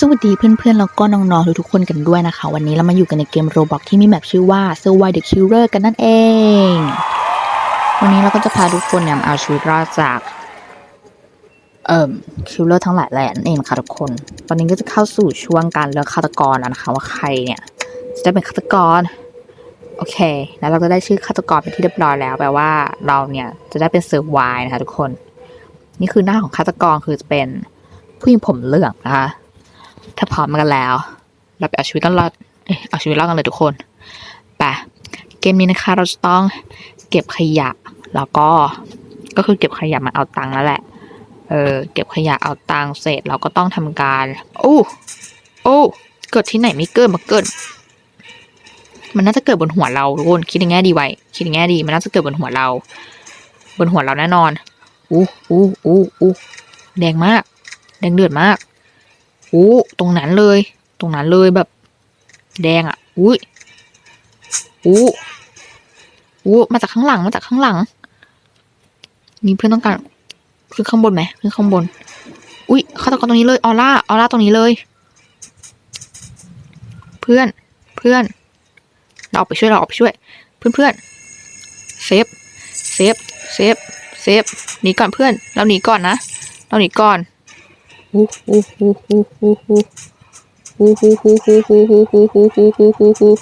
สวัสดีเพื่อนๆ แล้วก็น้องๆ ทุกๆคนกันด้วยนะคะ วันนี้เรามาอยู่กันในเกมโรบอกที่มีแมปชื่อว่า Survive the Killer กันนั่นเอง วันนี้เราก็จะพาทุกคนเนี่ยเอาชีวิตรอดจาก เอ่อคิลเลอร์ทั้งหลายแหล่นั่นเองค่ะทุกคน ตอนนี้ก็จะเข้าสู่ช่วงการเลือกฆาตกรแล้วนะคะ ว่าใครเนี่ยจะได้เป็นฆาตกร โอเค แล้วเราก็ได้ชื่อฆาตกรเป็นที่เรียบร้อยแล้วแปลว่าเราเนี่ยจะได้เป็นเซอร์ไวนะคะทุกคน นี่คือหน้าของฆาตกรคือจะเป็นผู้หญิงผมเหลืองนะคะ ถ้าพร้อมกันแล้ว เราไปเอาชีวิตกันรอดเอาชีวิตรอดกันเลยทุกคนไปเกมนี้นะคะเราจะต้องเก็บขยะ แล้วก็ก็คือเก็บขยะมาเอาตังค์นั่นแหละ เออเก็บขยะเอาตังค์เสร็จเราก็ต้องทำการโอ้โอ้เกิดที่ไหนไม่เกิดมาเกิด มันน่าจะเกิดบนหัวเราทุกคนคิดในแง่ดีไว้คิดในแง่ดี มันน่าจะเกิดบนหัวเรา บนหัวเราแน่นอนอู้อู้อู้อู้แดงมาก แดงเดือดมาก โอ้ตรงนั้นเลย ตรงนั้นเลยแบบ แดงอะ อุ้ยอู้อู้มาจากข้างหลัง มาจากข้างหลัง มีเพื่อนต้องการขึ้นข้างบนไหมขึ้นข้างบน อุ้ยฆาตะกรตรงนี้เลย ออร่า ออร่าตรงนี้เลย เพื่อน เพื่อน เราออกไปช่วย เราออกไปช่วย เพื่อนเพื่อนเซฟ เซฟ เซฟ เซฟ หนีก่อนเพื่อน เราหนีก่อนนะ เราหนีก่อน อู้อู้อู้อู้อู้อู้อู้อู้อู้อู้อู้อู้อู้อู้อู้อู้อู้อู้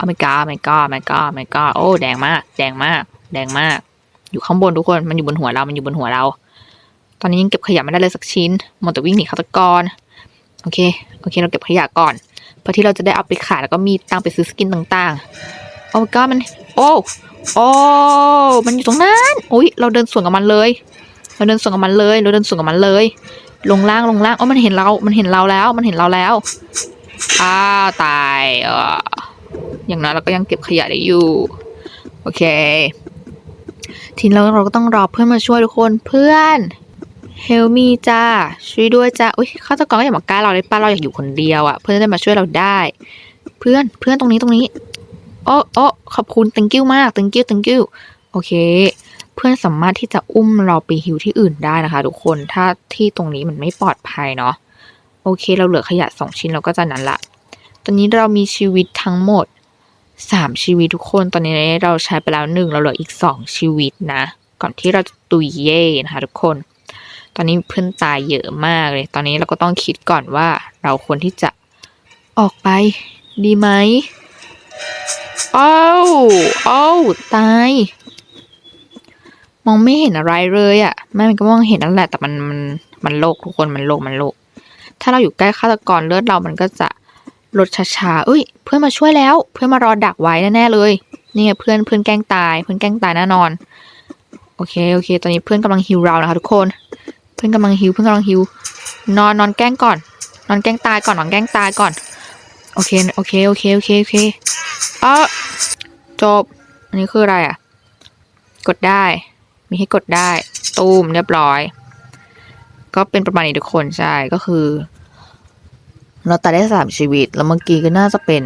อเมริกาอเมริกาอเมริกาอเมริกาโอ้แดงมาก แดงมาก แดงมาก อยู่ข้างบนทุกคนมันอยู่บนหัวเรา มันอยู่บนหัวเรา ตอนนี้ยังเก็บขยะไม่ได้เลยสักชิ้นหมดแต่วิ่งหนีฆาตกรโอเคโอเค เราเก็บขยะก่อนเพื่อที่เราจะได้เอาไปขายแล้วก็มีตังไปซื้อสกินต่างๆโอ้ก็มัน โอ้โอ้มันอยู่ตรงนั้นอุ้ยเราเดินสวนกับมันเลย เราเดินสวนกับมันเลยเราเดินสวนกับมันเลย ลงล่างลงล่างอ๋อมันเห็นเรา มันเห็นเราแล้ว มันเห็นเราแล้วอ้าตายเอออย่างน้อยเราก็ยังเก็บขยะได้อยู่ โอเค ทีนี้เราเราก็ต้องรอเพื่อนมาช่วยทุกคนเพื่อนเฮลมีจ้าช่วยด้วยจ้าอุ้ยฆาตกรก็อย่ามาใกล้เราเลยป้าเราอยากอยู่คนเดียวอะ่ะ เพื่อนจะได้มาช่วยเราได้ เพื่อนเพื่อนตรงนี้ตรงนี้โอ้โอ้ขอบคุณ thank you มาก thank you thank you โอเค พื่อนสามารถที่จะอุ้มเราไปฮิวที่อื่นได้นะคะทุกคนถ้าที่ตรงนี้มันไม่ปลอดภัยเนาะโอเค เราเหลือขยะสองชิ้นเราก็จะนั้นละ ตอนนี้เรามีชีวิตทั้งหมดสามชีวิตทุกคนตอนนี้เราใช้ไปแล้วหนึ่งเราเหลืออีกสองชีวิตนะ ก่อนที่เราจะตุยเย่นะคะทุกคน ตอนนี้เพื่อนตายเยอะมากเลย ตอนนี้เราก็ต้องคิดก่อนว่าเราควรที่จะออกไปดีไหมอ้าวอ้าวตาย องไม่เห็นอะไรเลยอะ่ะแม่มันก็มองเห็นนั่นแหละ แต่มันมันมันโลกทุกคนมันโลกมันโลก ถ้าเราอยู่ใกล้ฆาตกรเลือดเรามันก็จะลดช้าๆเอ้ย เพื่อนมาช่วยแล้ว เพื่อนมารอดักไว้แน่ๆเลยนี่เพื่อนเพื่อนแกล้งตาย เพื่อนแกล้งตายแน่นอน โอเคโอเค ตอนนี้เพื่อนกำลังฮิวเรานะคะทุกคน เพื่อนกำลังฮิวเพื่อนกำลังฮิวนอนนอนแกล้งก่อน นอนแกล้งตายก่อนนอนแกล้งตายก่อน โอเคโอเคโอเคโอเคโอเคเออจบ อันนี้คืออะไรอะ กดได้ มีให้กดได้ ตูมเรียบร้อย ก็เป็นประมาณนี้ทุกคนใช่ก็คือ เราตัดได้สามชีวิต แล้วเมื่อกี้ก็น่าจะเป็น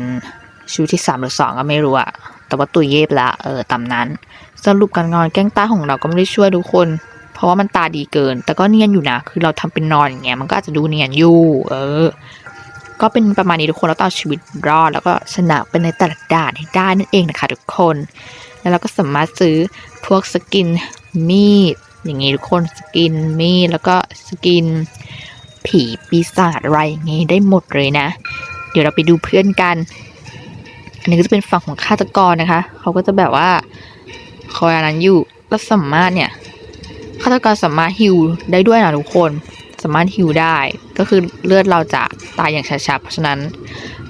ชีวิตที่สามหรือสองก็ไม่รู้อะแต่ว่าตุยเย็บละเออตามนั้น สรุปการนอนแกล้งตาของเราก็ไม่ได้ช่วยทุกคน เพราะว่ามันตาดีเกิน แต่ก็เนียนอยู่นะ คือเราทำเป็นนอนอย่างเงี้ย มันก็อาจจะดูเนียนอยู่ เออ ก็เป็นประมาณนี้ทุกคนแล้วต่อชีวิตรอด แล้วก็ชนะเป็นในแต่ละด่านให้ได้นั่นเองนะคะทุกคน แล้วเราก็สามารถซื้อพวกสกิน มีด อย่างงี้ทุกคนสกินมีด แล้วก็สกิน ผีปีศาจอะไรอย่างงี้ได้หมดเลยนะ เดี๋ยวเราไปดูเพื่อนกัน อันนี้ก็จะเป็นฝั่งของฆาตกรนะคะ เขาก็จะแบบว่าคอยอันนั้นอยู่แล้วสามารถเนี่ยฆาตกรสามารถฮิวได้ด้วยนะทุกคนสามารถฮิวได้ก็คือเลือดเราจะตายอย่างช้าๆเพราะฉะนั้น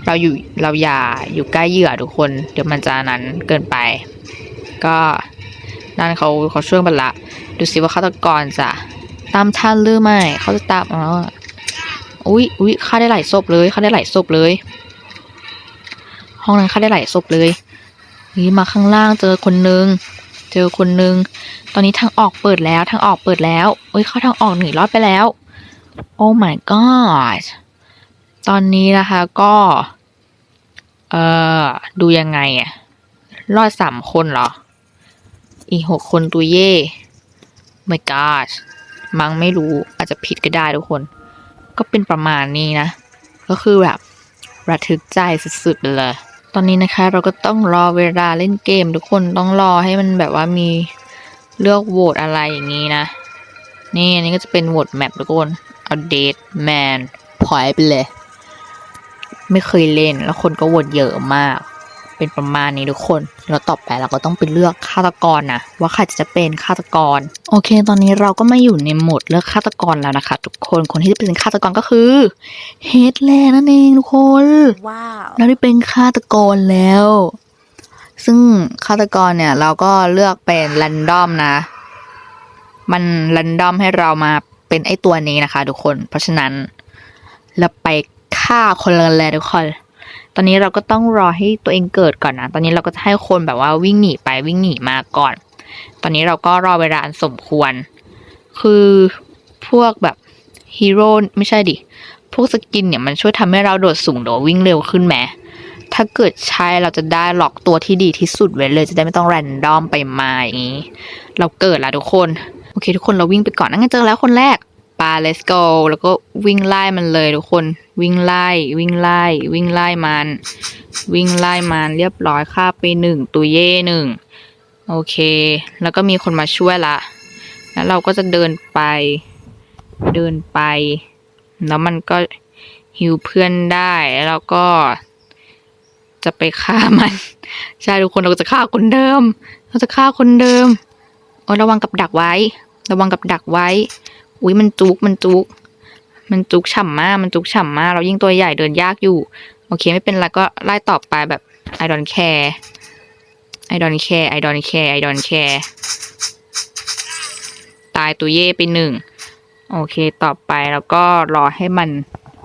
เราอยู่เราอย่าอยู่ใกล้เหยื่อทุกคน เดี๋ยวมันจะนั้นเกินไป ก็ นั่นเขาเขาช่วยบันละ ดูสิว่าฆาตกรจะตามทันหรือไม่เขาจะตามอ๋ออุ้ยอุ้ยฆ่าได้หลายศพเลยฆ่าได้หลายศพเลย ห้องนั้นฆ่าได้หลายศพเลย นี่มาข้างล่างเจอคนนึง เจอคนนึง ตอนนี้ทางออกเปิดแล้วทางออกเปิดแล้วเอ้ยเขาทางออกหนีรอดไปแล้ว โอ้ my god ตอนนี้นะคะก็ เอ่อ ดูยังไงอะรอดสามคนเหรอ อีกหกคนตัวเย่ my god มั้งไม่รู้อาจจะผิดก็ได้ทุกคน ก็เป็นประมาณนี้นะ ก็คือแบบระทึกใจสุดๆเลย ตอนนี้นะคะเราก็ต้องรอเวลาเล่นเกม ทุกคนต้องรอให้มันแบบว่ามีเลือกโหวตอะไรอย่างนี้นะ นี่อันนี้ก็จะเป็นโหวตแมปทุกคนเอาเดทแมนพอยไปเลย ไม่เคยเล่นแล้วคนก็โหวตเยอะมาก เป็นประมาณนี้ทุกคนแล้วต่อไปเราก็ต้องไปเลือกฆาตกรนะว่าใครจะเป็นฆาตกร โอเค ตอนนี้เราก็มาอยู่ในโหมดเลือกฆาตกรแล้วนะคะ ทุกคนคนที่จะเป็นฆาตกรก็คือเฮดแลนนั่นเองทุกคนว้าวเราได้เป็นฆาตกรแล้ว ซึ่งฆาตกรเนี่ยเราก็เลือกเป็นแรนดอมนะ มันแรนดอมให้เรามาเป็นไอตัวนี้นะคะ ทุกคน เพราะฉะนั้นเราไปฆ่าคนละเลยทุกคน ตอนนี้เราก็ต้องรอให้ตัวเองเกิดก่อนนะ ตอนนี้เราก็จะให้คนแบบว่าวิ่งหนีไปวิ่งหนีมาก่อน ตอนนี้เราก็รอเวลาอันสมควร คือพวกแบบฮีโร่ไม่ใช่ดิ พวกสกินเนี่ยมันช่วยทำให้เราโดดสูงหรือวิ่งเร็วขึ้นไหมถ้าเกิดใช้เราจะได้หลอกตัวที่ดีที่สุดไว้เลย จะได้ไม่ต้องแรนดอมไปมาอย่างนี้ เราเกิดล้วทุกคน โอเค ทุกคนเราวิ่งไปก่อนนั่นไงเจอแล้วคนแรกา let's go แล้วก็วิ่งไล่มันเลยทุกคน วิ่งไล่ วิ่งไล่ วิ่งไล่มัน วิ่งไล่มันเรียบร้อยค่าไปหนึ่งตัวเย่หนึ่งโอเค แล้วก็มีคนมาช่วยละ แล้วเราก็จะเดินไป เดินไป แล้วมันก็ฮิวเพื่อนได้ แล้วก็ จะไปฆ่ามัน ใช่ทุกคนเราจะฆ่าคนเดิม เราจะฆ่าคนเดิมโอ้ระวังกับดักไว้ ระวังกับดักไว้ อุ้ยมันจุกมันจุก มันจุกฉ่ำมาก มันจุกฉ่ำมาก เรายิ่งตัวใหญ่เดินยากอยู่ โอเคไม่เป็นไรก็ไล่ต่อไปแบบ I don't care I don't care I don't care I don't care ตายตัวเย่ไปหนึ่ง โอเคต่อไปแล้วก็รอให้มัน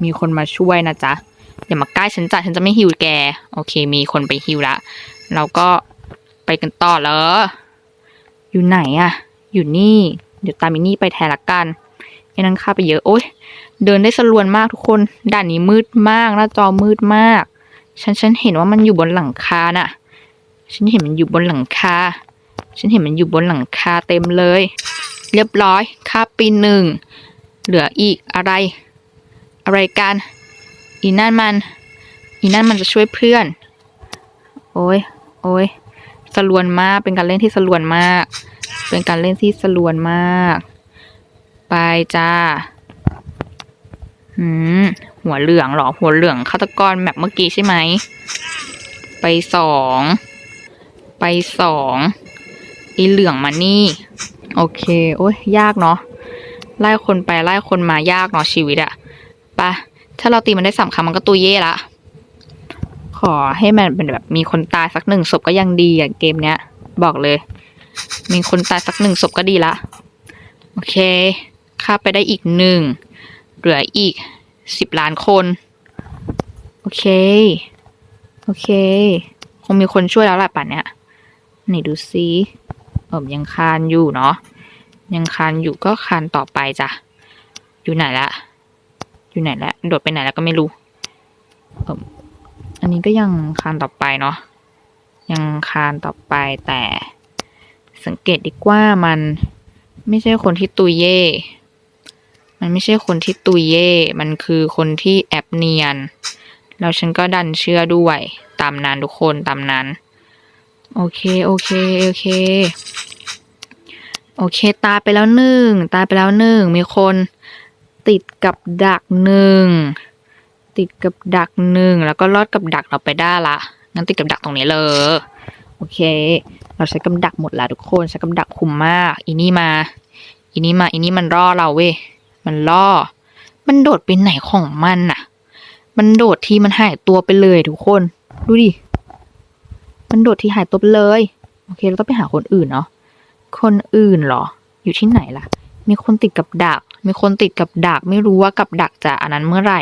มีคนมาช่วยนะจ๊ะอย่ามาใกล้ฉันจ้ะฉันจะไม่ฮิวแก โอเค มีคนไปฮิวละเราก็ไปกันต่อเลยอยู่ไหนอะอยู่นี่ เดี๋ยวตามมินี่ไปแทนละกัน ไอ้นั่นข้าไปเยอะโอ๊ยเดินได้สลวนมากทุกคนด่านนี้มืดมากหน้าจอมืดมาก ฉันฉันเห็นว่ามันอยู่บนหลังคาน่ะ ฉันเห็นมันอยู่บนหลังคา ฉันเห็นมันอยู่บนหลังคาเต็มเลย เรียบร้อยค่าปีหนึ่งเหลืออีกอะไร อะไรกัน อีนั่นมัน อีนั่นมันจะช่วยเพื่อน โอ้ยโอ้ยสลวนมากเป็นการเล่นที่สลวนมาก เป็นการเล่นที่สลวนมาก ไปจ้าหืม หัวเหลืองเหรอ หัวเหลืองฆาตกรแบบเมื่อกี้ใช่ไหม ไปสอง ไปสองอีเหลืองมานี่ โอเค โอ้ยยากเนาะ ไล่คนไปไล่คนมายากเนาะชีวิตอะไปะถ้าเราตีมันได้สามครั้งมันก็ตัวเย่ละ ขอให้มันเป็นแบบมีคนตายสักหนึ่งศพก็ยังดีอะเกมเนี้ย บอกเลย มีคนตายสักหนึ่งศพก็ดีละ โอเค ค่าไปได้อีกหนึ่ง เหลืออีกสิบล้านคน โอเค โอเค คงมีคนช่วยแล้วแหละป่านเนี้ยไหนดูซิเออยังคานอยู่เนาะ ยังคานอยู่ก็คานต่อไปจ้ะ อยู่ไหนละ อยู่ไหนละโดดไปไหนแล้วก็ไม่รู้ เอออันนี้ก็ยังคานต่อไปเนาะ ยังคานต่อไปแต่สังเกตดีกว่ามันไม่ใช่คนที่ตุยเย่ มันไม่ใช่คนที่ตุยเย่ มันคือคนที่แอบเนียน แล้วฉันก็ดันเชื่อด้วย ตามนั้นทุกคนตามนั้น โอเค โอเค โอเค โอเค ตายไปแล้วหนึ่ง ตายไปแล้วหนึ่ง มีคนติดกับดักหนึ่ง ติดกับดักหนึ่ง แล้วก็รอดกับดักเราไปได้ละ งั้นติดกับดักตรงนี้เลย โอเค เราใช้กับดักหมดล้วทุกคน ใช้กับดักคุมมาก อีนี่มา อีนี่มา อีนี่มันล่อเราเว้ย มันล่อ มันโดดไปไหนของมันน่ะ มันโดดที่มันหายตัวไปเลยทุกคน ดูดิ มันโดดที่หายตัวไปเลย โอเค เราต้องไปหาคนอื่นเนาะ คนอื่นเหรอ อยู่ที่ไหนล่ะ มีคนติดกับดัก มีคนติดกับดัก ไม่รู้ว่ากับดักจะอันนั้นเมื่อไหร่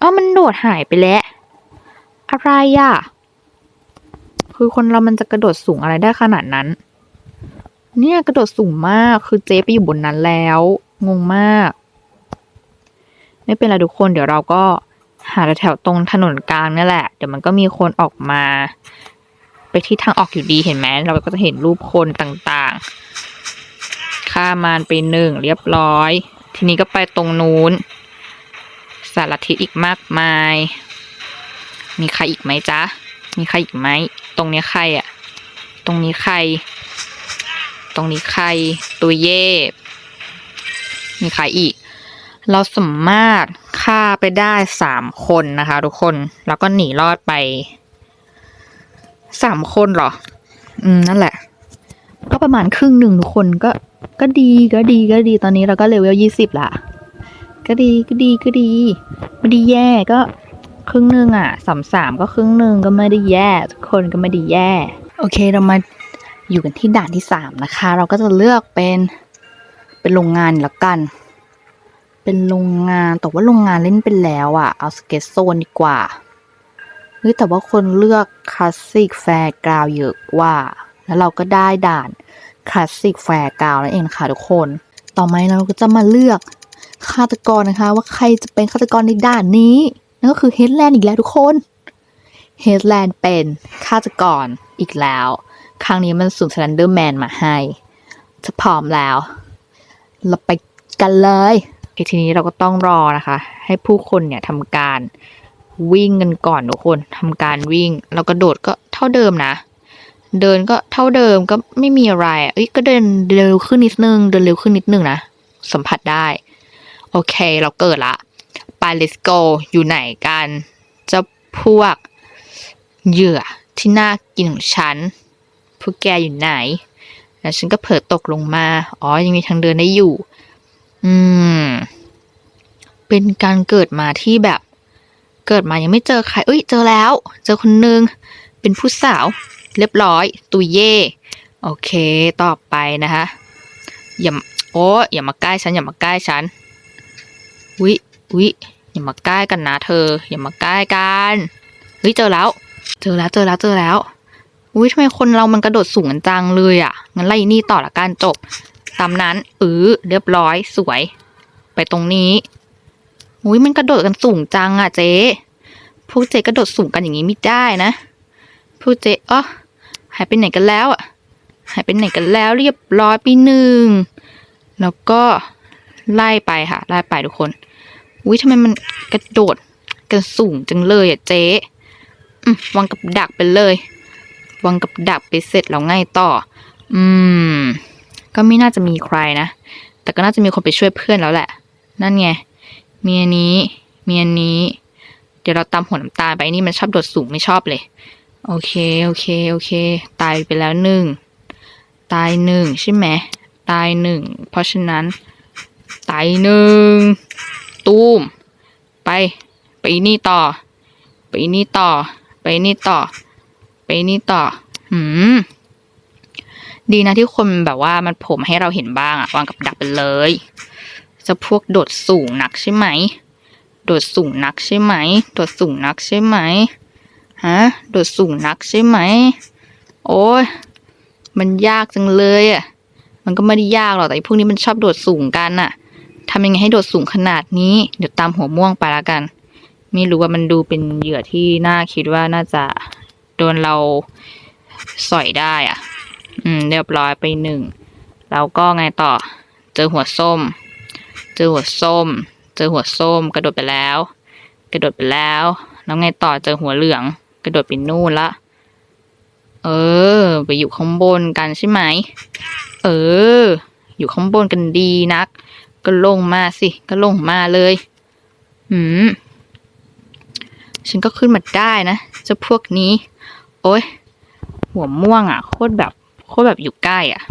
อ้าวมันโดดหายไปแล้ว อะไรอะ คือคนเรามันจะกระโดดสูงอะไรได้ขนาดนั้นเนี่ยกระโดดสูงมากคือเจ๊ไปอยู่บนนั้นแล้ว งงมาก ไม่เป็นไรทุกคนเดี๋ยวเราก็หาแถวตรงถนนกลางนี่แหละ เดี๋ยวมันก็มีคนออกมา ไปที่ทางออกอยู่ดีเห็นไหมเราก็จะเห็นรูปคนต่างๆฆ่ามานไปหนึ่งเรียบร้อย ทีนี้ก็ไปตรงนู้น สารทิศอีกมากมาย มีใครอีกไหมจ๊ะ มีใครอีกไหม ตรงนี้ใครอะตรงนี้ใคร ตรงนี้ใครตัวเย่ มีใครอีก เราสามารถฆ่าไปได้สามคนนะคะ ทุกคนแล้วก็หนีรอดไปสามคนเหรอ อืมนั่นแหละ ก็ประมาณครึ่งหนึ่งทุกคนก็ ก็ดีก็ดีก็ดีตอนนี้เราก็เลเวลยี่สิบละก็ดีก็ดีก็ดี ไม่ได้แย่ก็ครึ่งหนึ่งอะสามสามก็ครึ่งหนึ่งก็ไม่ได้แย่ทุกคนก็ไม่ได้แย่ โอเคเรามาอยู่กันที่ด่านที่สามนะคะ เราก็จะเลือกเป็น เป็นโรงงานละกัน เป็นโรงงานแต่ว่าโรงงานเล่นไปแล้วอะ เอาสเก็ตโซนดีกว่าเฮ้ยแต่ว่าคนเลือกคลาสสิกแฟร์กราวเยอะกว่า แล้วเราก็ได้ด่านคลาสสิกแฟร์กราวนั่นเองค่ะทุกคน ต่อมาเราก็จะมาเลือกฆาตกรนะคะ ว่าใครจะเป็นฆาตกรในด่านนี้นั่นก็คือเฮดแลนด์อีกแล้วทุกคนเฮดแลนด์เป็นฆาตกรอีกแล้ว ครั้งนี้มันสุ่มสแลนเดอร์แมนมาให้จะพร้อมแล้ว เราไปกันเลยทีนี้เราก็ต้องรอนะคะ ให้ผู้คนเนี่ยทำการวิ่งกันก่อนทุกคนทำการวิ่ง แล้วก็โดดก็เท่าเดิมนะ เดินก็เท่าเดิมก็ไม่มีอะไรเอ้ยก็เดินเร็วขึ้นนิดนึง เดินเร็วขึ้นนิดนึงนะ สัมผัสได้ โอเคเราเกิดละไป let's go อยู่ไหนกันเจ้าพวกเหยื่อที่น่ากินของฉันพวกแกอยู่ไหน แล้วฉันก็เผลอตกลงมา อ๋อ ยังมีทางเดินได้อยู่ อืม เป็นการเกิดมาที่แบบ เกิดมายังไม่เจอใคร เอ้ย เจอแล้ว เจอคนนึง เป็นผู้สาว เรียบร้อย ตุยเย่ โอเค ต่อไปนะคะ อย่า โอ้อย่ามาใกล้ฉัน อย่ามาใกล้ฉัน วิวิอย่ามาใกล้กันนะเธอ อย่ามาใกล้กัน เฮ้ย เจอแล้ว เจอแล้ว เจอแล้ว เจอแล้ว อุ้ยทำไมคนเรามันกระโดดสูงกันจังเลยอะ งั้นไล่นี่ต่อละกันจบ ตามนั้นเออเรียบร้อยสวย ไปตรงนี้อุ้ยมันกระโดดกันสูงจังอะเจ๊พวกเจ๊กระโดดสูงกันอย่างนี้ไม่ได้นะพวกเจ๊อ๋อหายไปไหนกันแล้วอะ หายไปไหนกันแล้วเรียบร้อยปีหนึ่ง แล้วก็ไล่ไปค่ะ ไล่ไปทุกคนอุ้ยทำไมมันกระโดดกันสูงจังเลยอะเจ๊วางกับดักไปเลย วางกับดักไปเสร็จแล้วไงต่อ อืม ก็ไม่น่าจะมีใครนะ แต่ก็น่าจะมีคนไปช่วยเพื่อนแล้วแหละ นั่นไง เมีอันนี้มีอันนี้ เดี๋ยวเราตามหัวน้ำตาลไปนี่มันชอบโดดสูงไม่ชอบเลย โอเค โอเค โอเค ตายไปแล้วหนึ่ง ตายหนึ่งใช่ไหม ตายหนึ่ง เพราะฉะนั้น ตายหนึ่ง ตูม ไป ไปนี่ต่อ ไปนี่ต่อ ไปนี่ต่อ ไปนี่ต่อหืม ดีนะที่คนแบบว่ามันผมให้เราเห็นบ้างอะวางกับดักไปเลย จะพวกโดดสูงนักใช่ไหม โดดสูงนักใช่ไหม โดดสูงนักใช่ไหม ฮะ โดดสูงนักใช่ไหม โอ้ย มันยากจังเลยอะมันก็ไม่ได้ยากหรอก แต่พวกนี้มันชอบโดดสูงกันอะทำยังไงให้โดดสูงขนาดนี้ เดี๋ยวตามหัวม่วงไปละกัน ไม่รู้ว่ามันดูเป็นเหยื่อที่น่าคิดว่าน่าจะ โดนเราสอยได้อะ อืม เรียบร้อยไปหนึ่งแล้วก็ไงต่อ เจอหัวส้ม เจอหัวส้ม เจอหัวส้ม กระโดดไปแล้ว กระโดดไปแล้ว แล้วไงต่อเจอหัวเหลือง กระโดดไปนู่นละ เออ ไปอยู่ข้างบนกันใช่ไหม เออ อยู่ข้างบนกันดีนัก ก็ลงมาสิ ก็ลงมาเลยหืม ฉันก็ขึ้นมาได้นะเจ้าพวกนี้ โอ้ยหัวม่วงอะ โคตรแบบ โคตรแบบอยู่ใกล้อะ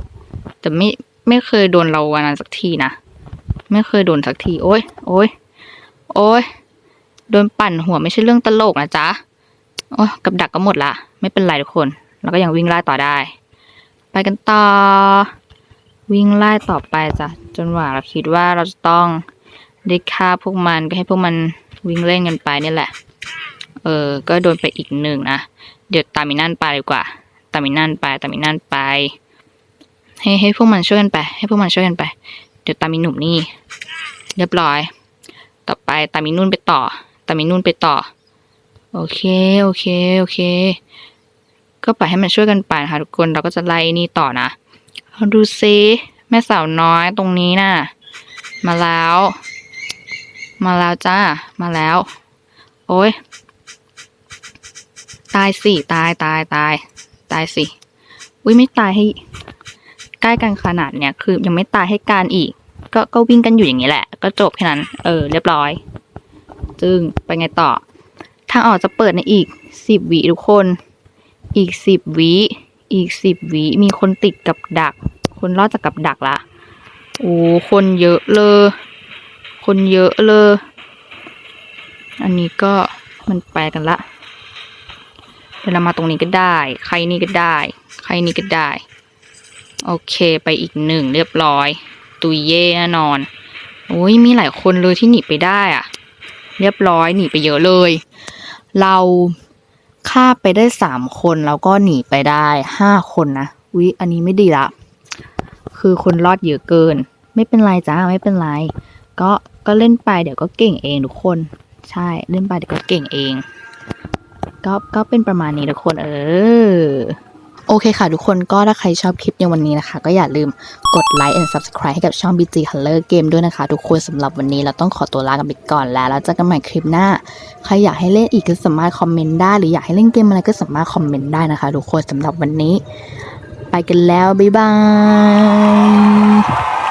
แต่ไม่ไม่เคยโดนเราวันนั้นสักทีนะ ไม่เคยโดนสักที โอ้ยโอ้ยโอ้ยโดนปั่นหัวไม่ใช่เรื่องตลกนะจ๊ะ โอ้ยกับดักก็หมดละ ไม่เป็นไรทุกคน เราก็ยังวิ่งไล่ต่อได้ ไปกันต่อ วิ่งไล่ต่อไปจ้ะ จนกว่าเราคิดว่าเราจะต้องได้ฆ่าพวกมันก็ให้พวกมันวิ่งเล่นกันไปนี่แหละ เออ ก็โดนไปอีกหนึ่งนะ เดี๋ยวตามินั่นไปดีกว่า ตามินั่นไป ตามินั่นไป ให้ให้พวกมันช่วยกันไป ให้พวกมันช่วยกันไป เดี๋ยวตามิหนุ่มนี่ เรียบร้อย ต่อไปตามินุ่นไปต่อ ตามินุ่นไปต่อ โอเค โอเค โอเค ก็ปล่อยให้มันช่วยกันไปนะคะทุกคน เราก็จะไล่นี่ต่อนะ ดูซิแม่สาวน้อยตรงนี้น่ะ มาแล้ว มาแล้วจ้า มาแล้ว โอ้ย ตายสิตายตายตาย ตายสิอุ้ยไม่ตายให้ ใกล้กันขนาดเนี้ยคือ ยังไม่ตายให้การอีก ก็ก็วิ่งกันอยู่อย่างนี้แหละ ก็จบแค่นั้น เออ เรียบร้อย จึงไปไงต่อ ทางออกจะเปิดในอีกสิบวิทุกคน อีกสิบวิอีกสิบวิมีคนติดกับดัก คนรอดจากกับดักละโอ้คนเยอะเลย คนเยอะเลย อันนี้ก็มันไปกันละ เรามาตรงนี้ก็ได้ ใครนี่ก็ได้ ใครนี่ก็ได้ โอเคไปอีกหนึ่งเรียบร้อย ตุยเย่แน่นอน โอ้ยมีหลายคนเลยที่หนีไปได้อะเรียบร้อยหนีไปเยอะเลย เราฆ่าไปได้สามคนแล้วก็หนีไปได้ห้าคนนะอุ๊ยอันนี้ไม่ดีละ คือคนรอดเยอะเกิน ไม่เป็นไรจ้าไม่เป็นไร ก็ก็เล่นไปเดี๋ยวก็เก่งเองทุกคน ใช่เล่นไปเดี๋ยวก็เก่งเอง ก็ก็เป็นประมาณนี้ทุกคนเออ โอเคค่ะทุกคนก็ถ้าใครชอบคลิปในวันนี้นะคะ ก็อย่าลืมกดไลค์ and subscribe ให้กับช่อง BG Color Game ด้วยนะคะ ทุกคนสำหรับวันนี้เราต้องขอตัวลากันไปก่อนแล้วแล้วเจอกันใหม่คลิปหน้า ใครอยากให้เล่นอีกก็สามารถคอมเมนต์ได้ หรืออยากให้เล่นเกมอะไรก็สามารถคอมเมนต์ได้นะคะ ทุกคนสำหรับวันนี้ ไปกันแล้ว บ๊ายบาย